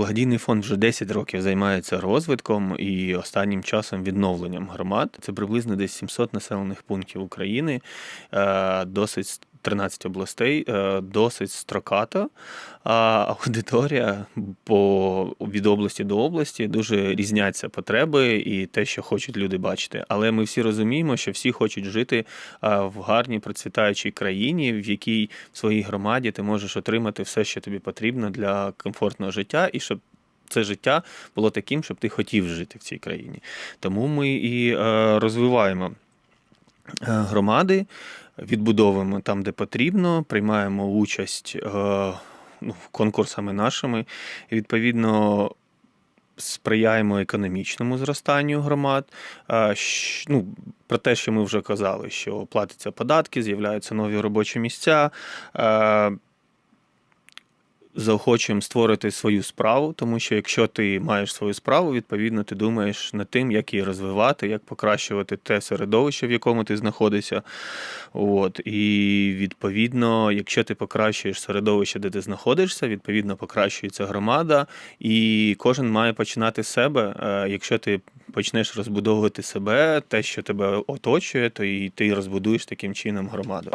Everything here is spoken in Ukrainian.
Благодійний фонд вже 10 років займається розвитком і останнім часом відновленням громад. Це приблизно десь 700 населених пунктів України, е, досить 13 областей, е, досить строкато. А аудиторія по від області до області дуже різняться потреби і те, що хочуть люди бачити. Але ми всі розуміємо, що всі хочуть жити е, в гарній процвітаючій країні, в якій в своїй громаді ти можеш отримати все, що тобі потрібно для комфортного життя, і щоб це життя було таким, щоб ти хотів жити в цій країні. Тому ми і е, розвиваємо громади, відбудовуємо там, де потрібно, приймаємо участь е, ну, конкурсами нашими. І, відповідно, сприяємо економічному зростанню громад. Щ- Ну, про те, що ми вже казали, що платяться податки, з'являються нові робочі місця. Заохочуємо створити свою справу, тому що якщо ти маєш свою справу, відповідно ти думаєш над тим, як її розвивати, як покращувати те середовище, в якому ти знаходишся. От. І відповідно, якщо ти покращуєш середовище, де ти знаходишся, відповідно покращується громада, і кожен має починати з себе. Е, Якщо ти почнеш розбудовувати себе, те, що тебе оточує, то і ти розбудуєш таким чином громаду.